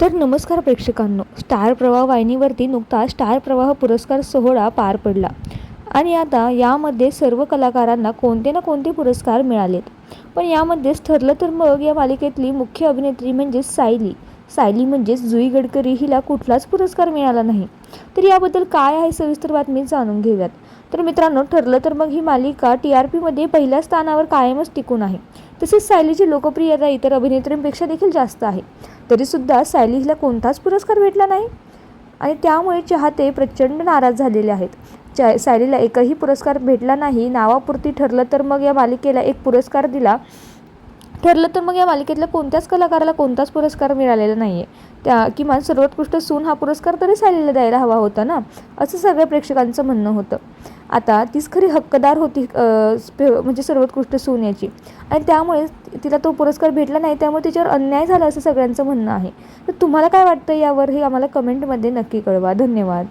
तर नमस्कार प्रेक्षकांनो. स्टार प्रवाह वाहिनीवरती नुकताच स्टार प्रवाह पुरस्कार सोहळा पार पडला. आणि आता यामध्ये सर्व कलाकारांना कोणते ना कोणते पुरस्कार मिळालेत. पण यामध्येच ठरलं तर मग या मालिकेतली मुख्य अभिनेत्री म्हणजेच सायली. सायली म्हणजेच जुई गडकरी हिला कुठलाच पुरस्कार मिळाला नाही. तर याबद्दल काय आहे सविस्तर बातमी जाणून घेऊयात. तर मित्रांनो ठरलं तर मग ही मालिका टी आर पीमध्ये पहिल्या स्थानावर कायमच टिकून आहे. तसेच सायलीची लोकप्रियता इतर अभिनेत्रींपेक्षा देखील जास्त आहे. तरीसुद्धा सायली हिला कोणताच पुरस्कार भेटला नाही. आणि त्यामुळे चाहते प्रचंड नाराज झालेले आहेत. चा सायलीला एकही पुरस्कार भेटला नाही. नावापुरती ठरलं तर मग या मालिकेला एक पुरस्कार दिला. ठरलं तर मग या मालिकेतल्या कोणत्याच कलाकाराला कोणताच पुरस्कार मिळालेला नाही आहे त्या किमान सर्वोत्कृष्ट सून हा पुरस्कार तरी सायलीला द्यायला हवा होता ना? असं सगळ्या प्रेक्षकांचं म्हणणं होतं. आता तीच खरी हक्कदार होती म्हणजे सर्वोत्कृष्ट सोन्याची आणि त्यामुळे तिला तो पुरस्कार भेटला नाही त्यामुळे तिच्यावर अन्याय झाला असं सगळ्यांचं म्हणणं आहे. तर तुम्हाला काय वाटतं यावर हे आम्हाला कमेंटमध्ये नक्की कळवा. धन्यवाद.